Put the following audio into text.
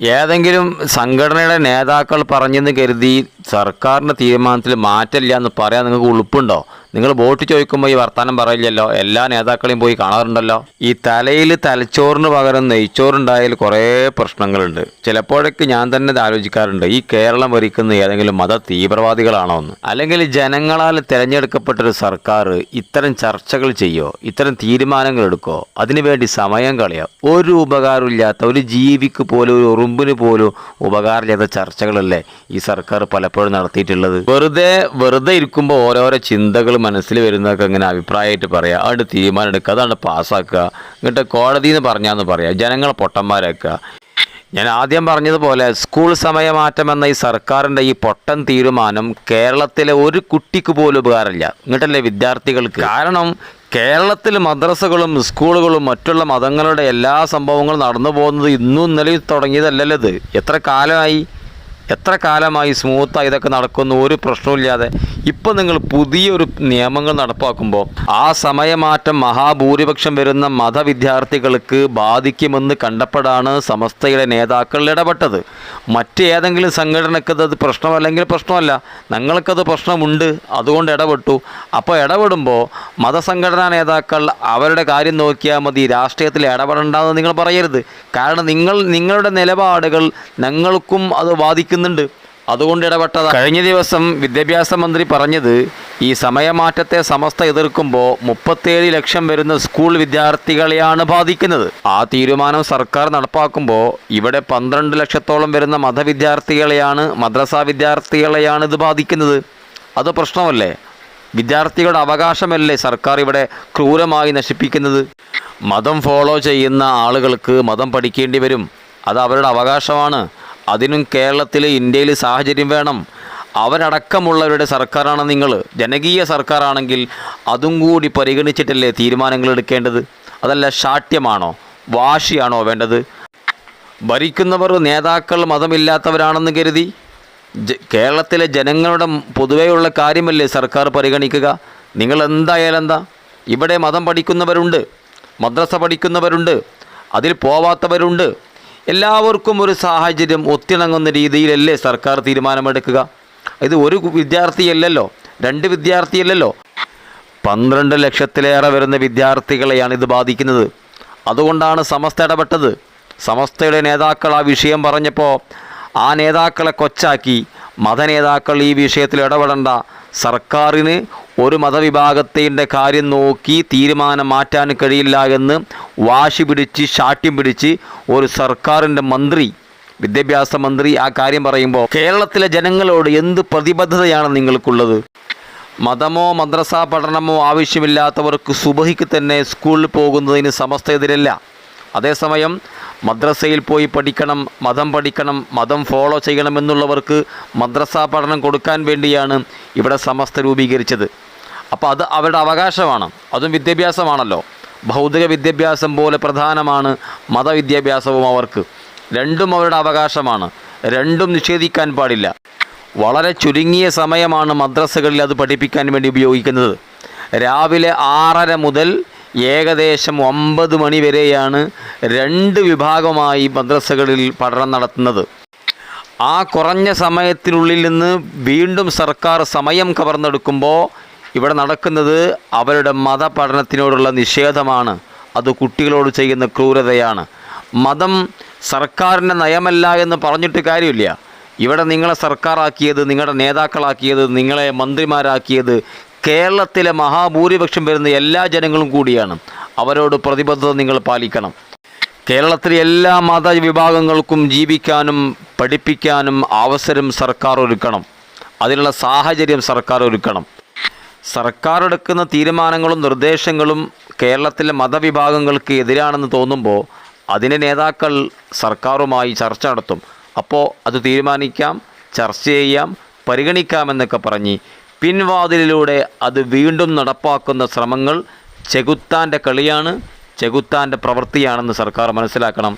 ഏതെങ്കിലും സംഘടനയുടെ നേതാക്കൾ പറഞ്ഞെന്ന് കരുതി സർക്കാരിന്റെ തീരുമാനത്തിൽ മാറ്റമില്ല എന്ന് പറയാൻ നിങ്ങൾക്ക് ഉളുപ്പുണ്ടോ? നിങ്ങൾ വോട്ട് ചോദിക്കുമ്പോൾ ഈ വർത്തമാനം പറയില്ലല്ലോ? എല്ലാ നേതാക്കളെയും പോയി കാണാറുണ്ടല്ലോ? ഈ തലയിൽ തലച്ചോറിന് പകരം നെയ്ച്ചോറുണ്ടായാൽ കുറേ പ്രശ്നങ്ങളുണ്ട്. ചിലപ്പോഴൊക്കെ ഞാൻ തന്നെ ആലോചിക്കാറുണ്ട്. ഈ കേരളം ഭരിക്കുന്ന ഏതെങ്കിലും മത തീവ്രവാദികളാണോ എന്ന്. അല്ലെങ്കിൽ ജനങ്ങളാൽ തിരഞ്ഞെടുക്കപ്പെട്ടൊരു സർക്കാർ ഇത്തരം ചർച്ചകൾ ചെയ്യോ? ഇത്തരം തീരുമാനങ്ങൾ എടുക്കോ? അതിനുവേണ്ടി സമയം കളയോ? ഒരു ഉപകാരമില്ലാത്ത ഒരു ജീവിക്ക് പോലും ഒരു ഉറുമ്പിന് പോലും ഉപകാരമില്ലാത്ത ചർച്ചകളല്ലേ ഈ സർക്കാർ പലപ്പോഴും നടത്തിയിട്ടുള്ളത്? വെറുതെ വെറുതെ ഇരിക്കുമ്പോൾ ഓരോരോ ചിന്തകൾ മനസ്സിൽ വരുന്നതൊക്കെ ഇങ്ങനെ അഭിപ്രായമായിട്ട് പറയാം. അവിടെ തീരുമാനം എടുക്കുക. അതാണ് പാസ്സാക്കുക. എന്നിട്ട് കോടതി എന്ന് പറഞ്ഞാന്ന് പറയാം. ജനങ്ങളെ പൊട്ടന്മാരാക്കുക. ഞാൻ ആദ്യം പറഞ്ഞതുപോലെ സ്കൂൾ സമയമാറ്റം എന്ന ഈ സർക്കാരിന്റെ ഈ പൊട്ടൻ തീരുമാനം കേരളത്തിലെ ഒരു കുട്ടിക്ക് പോലും ഉപകാരമില്ല. എന്നിട്ടല്ലേ വിദ്യാർത്ഥികൾക്ക്? കാരണം കേരളത്തിൽ മദ്രസകളും സ്കൂളുകളും മറ്റുള്ള മതങ്ങളുടെ എല്ലാ സംഭവങ്ങളും നടന്നു പോകുന്നത് ഇന്നും ഇന്നലെയും തുടങ്ങിയതല്ലല്ലോ എത്ര കാലമായി? എത്ര കാലമായി സ്മൂത്തായി ഇതൊക്കെ നടക്കുന്നു ഒരു പ്രശ്നവുമില്ലാതെ. ഇപ്പം നിങ്ങൾ പുതിയൊരു നിയമങ്ങൾ നടപ്പാക്കുമ്പോൾ ആ സമയമാറ്റം മഹാഭൂരിപക്ഷം വരുന്ന മതവിദ്യാർത്ഥികൾക്ക് ബാധിക്കുമെന്ന് കണ്ടപ്പോഴാണ് സമസ്തയുടെ നേതാക്കൾ ഇടപെട്ടത്. മറ്റേതെങ്കിലും സംഘടനക്കത് അത് പ്രശ്നമല്ലെങ്കിൽ പ്രശ്നമല്ല ഞങ്ങൾക്കത് പ്രശ്നമുണ്ട് അതുകൊണ്ട് ഇടപെട്ടു. അപ്പോൾ ഇടപെടുമ്പോൾ മതസംഘടനാ നേതാക്കൾ അവരുടെ കാര്യം നോക്കിയാൽ മതി രാഷ്ട്രീയത്തിൽ ഇടപെടേണ്ടെന്ന് നിങ്ങൾ പറയരുത്. കാരണം നിങ്ങൾ നിങ്ങളുടെ നിലപാടുകൾ ഞങ്ങൾക്കും അത് ബാധിക്കുന്നുണ്ട് അതുകൊണ്ട് ഇടപെട്ടത്. കഴിഞ്ഞ ദിവസം വിദ്യാഭ്യാസ മന്ത്രി പറഞ്ഞത് ഈ സമയമാറ്റത്തെ സമസ്ത എതിർക്കുമ്പോൾ മുപ്പത്തേഴ് ലക്ഷം വരുന്ന സ്കൂൾ വിദ്യാർത്ഥികളെയാണ് ബാധിക്കുന്നത്. ആ തീരുമാനം സർക്കാർ നടപ്പാക്കുമ്പോൾ ഇവിടെ പന്ത്രണ്ട് ലക്ഷത്തോളം വരുന്ന മതവിദ്യാർത്ഥികളെയാണ് മദ്രസ വിദ്യാർത്ഥികളെയാണ് ഇത് ബാധിക്കുന്നത്. അത് പ്രശ്നമല്ലേ? വിദ്യാർത്ഥികളുടെ അവകാശമല്ലേ സർക്കാർ ഇവിടെ ക്രൂരമായി നശിപ്പിക്കുന്നത്? മതം ഫോളോ ചെയ്യുന്ന ആളുകൾക്ക് മതം പഠിക്കേണ്ടി വരും. അത് അവരുടെ അവകാശമാണ്. അതിനും കേരളത്തിൽ ഇന്ത്യയിൽ സാഹചര്യം വേണം. അവരടക്കമുള്ളവരുടെ സർക്കാരാണ് നിങ്ങൾ. ജനകീയ സർക്കാരാണെങ്കിൽ അതും കൂടി പരിഗണിച്ചിട്ടല്ലേ തീരുമാനങ്ങൾ എടുക്കേണ്ടത്? അതല്ല ശാഠ്യമാണോ? വാശിയാണോ വേണ്ടത്? ഭരിക്കുന്നവർ നേതാക്കൾ മതമില്ലാത്തവരാണെന്ന് കരുതി? കേരളത്തിലെ ജനങ്ങളുടെ പൊതുവെയുള്ള കാര്യമല്ലേ സർക്കാർ പരിഗണിക്കുക? നിങ്ങൾ എന്തായാലും എന്താ? ഇവിടെ മതം പഠിക്കുന്നവരുണ്ട്. മദ്രസ പഠിക്കുന്നവരുണ്ട്. അതിൽ പോവാത്തവരുണ്ട്. എല്ലാവർക്കും ഒരു സാഹചര്യം ഒത്തിണങ്ങുന്ന രീതിയിലല്ലേ സർക്കാർ തീരുമാനമെടുക്കുക? ഇത് ഒരു വിദ്യാർത്ഥിയല്ലല്ലോ രണ്ട് വിദ്യാർത്ഥിയല്ലല്ലോ. പന്ത്രണ്ട് ലക്ഷത്തിലേറെ വരുന്ന വിദ്യാർത്ഥികളെയാണ് ഇത് ബാധിക്കുന്നത്. അതുകൊണ്ടാണ് സമസ്ത ഇടപെട്ടത്. സമസ്തയുടെ നേതാക്കൾ ആ വിഷയം പറഞ്ഞപ്പോൾ ആ നേതാക്കളെ കൊച്ചാക്കി. മതനേതാക്കൾ ഈ വിഷയത്തിൽ ഇടപെടേണ്ട. സർക്കാരിന് ഒരു മതവിഭാഗത്തിന്റെ കാര്യം നോക്കി തീരുമാനം മാറ്റാൻ കഴിയില്ല എന്ന് വാശി പിടിച്ച് ശാഠ്യം പിടിച്ച് ഒരു സർക്കാരിന്റെ മന്ത്രി വിദ്യാഭ്യാസ മന്ത്രി ആ കാര്യം പറയുമ്പോൾ കേരളത്തിലെ ജനങ്ങളോട് എന്ത് പ്രതിബദ്ധതയാണ് നിങ്ങൾക്കുള്ളത്? മതമോ മദ്രസ പഠനമോ ആവശ്യമില്ലാത്തവർക്ക് സുബഹിക്ക് തന്നെ സ്കൂളിൽ പോകുന്നതിന് സമസ്ത എതിരല്ല അതേസമയം മദ്രസയിൽ പോയി പഠിക്കണം മതം പഠിക്കണം മതം ഫോളോ ചെയ്യണമെന്നുള്ളവർക്ക് മദ്രസ പഠനം കൊടുക്കാൻ വേണ്ടിയാണ് ഇവിടെ സമസ്ത രൂപീകരിച്ചത്. അപ്പോൾ അത് അവരുടെ അവകാശമാണ്. അതും വിദ്യാഭ്യാസമാണല്ലോ. ഭൗതിക വിദ്യാഭ്യാസം പോലെ പ്രധാനമാണ് മതവിദ്യാഭ്യാസവും അവർക്ക്. രണ്ടും അവരുടെ അവകാശമാണ്. രണ്ടും നിഷേധിക്കാൻ പാടില്ല. വളരെ ചുരുങ്ങിയ സമയമാണ് മദ്രസകളിൽ അത് പഠിപ്പിക്കാൻ വേണ്ടി ഉപയോഗിക്കുന്നത്. രാവിലെ ആറര മുതൽ ഏകദേശം ഒമ്പത് മണി വരെയാണ് രണ്ട് വിഭാഗമായി മദ്രസകളിൽ പഠനം നടത്തുന്നത്. ആ കുറഞ്ഞ സമയത്തിനുള്ളിൽ നിന്ന് വീണ്ടും സർക്കാർ സമയം കവർന്നെടുക്കുമ്പോൾ ഇവിടെ നടക്കുന്നത് അവരുടെ മതപഠനത്തിനോടുള്ള നിഷേധമാണ്. അത് കുട്ടികളോട് ചെയ്യുന്ന ക്രൂരതയാണ്. മതം സർക്കാരിന്റെ നയമല്ല എന്ന് പറഞ്ഞിട്ട് കാര്യമില്ല. ഇവിടെ നിങ്ങളെ സർക്കാരാക്കിയത് നിങ്ങളുടെ നേതാക്കളാക്കിയത് നിങ്ങളെ മന്ത്രിമാരാക്കിയത് കേരളത്തിലെ മഹാഭൂരിപക്ഷം വരുന്ന എല്ലാ ജനങ്ങളും കൂടിയാണ്. അവരോട് പ്രതിബദ്ധത നിങ്ങൾ പാലിക്കണം. കേരളത്തിലെ എല്ലാ മതവിഭാഗങ്ങൾക്കും ജീവിക്കാനും പഠിപ്പിക്കാനും അവസരം സർക്കാർ ഒരുക്കണം. അതിനുള്ള സാഹചര്യം സർക്കാർ ഒരുക്കണം. സർക്കാർ എടുക്കുന്ന തീരുമാനങ്ങളും നിർദ്ദേശങ്ങളും കേരളത്തിലെ മതവിഭാഗങ്ങൾക്ക് എതിരാണെന്ന് തോന്നുമ്പോൾ അതിന്റെ നേതാക്കൾ സർക്കാരുമായി ചർച്ച നടത്തും. അപ്പോൾ അത് തീരുമാനിക്കാം ചർച്ച ചെയ്യാം പരിഗണിക്കാമെന്നൊക്കെ പറഞ്ഞ് പിൻവാതിലിലൂടെ അത് വീണ്ടും നടപ്പാക്കുന്ന ശ്രമങ്ങൾ ചെകുത്താന്റെ കളിയാണ് ചെകുത്താന്റെ പ്രവൃത്തിയാണെന്ന് സർക്കാർ മനസ്സിലാക്കണം.